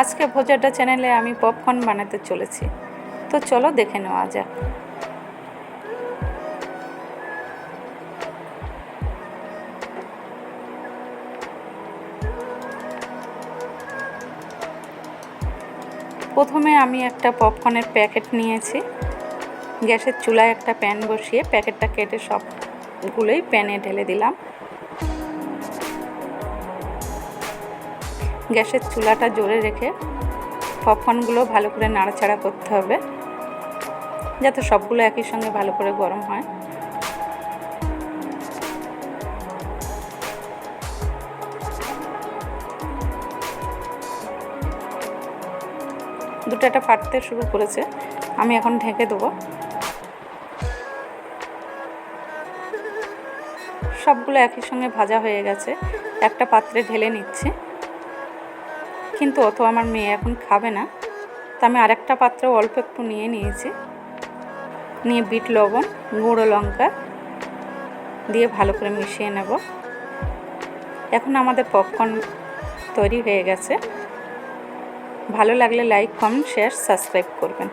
আজকে ভোজাড্ডা চ্যানেলে আমি পপকর্ন বানাতে চলেছি। তো চলো দেখে নেওয়া যাক। প্রথমে আমি একটা পপকর্নের প্যাকেট নিয়েছি। গ্যাসের চুলায় একটা প্যান বসিয়ে প্যাকেটটা কেটে সবগুলোই প্যানে ঢেলে দিলাম। গ্যাসের চুলাটা জোরে রেখে পপকর্নগুলো ভালো করে নাড়াচাড়া করতে হবে, যাতে সবগুলো একই সঙ্গে ভালো করে গরম হয়। দুটো একটা ফাটতে শুরু করেছে, আমি এখন ঢেকে দেবো। সবগুলো একই সঙ্গে ভাজা হয়ে গেছে, একটা পাত্রে ঢেলে নিচ্ছি। কিন্তু অত আমার মেয়ে এখন খাবে না। তা আমি আরেকটা পাত্র অল্প একটু নিয়ে নিয়েছি। নিয়ে বিট লবণ, গুঁড়ো লঙ্কা দিয়ে ভালো করে মিশিয়ে নেব। এখন আমাদের পপকর্ন তৈরি হয়ে গেছে। ভালো লাগলে লাইক কমেন্ট শেয়ার সাবস্ক্রাইব করবেন।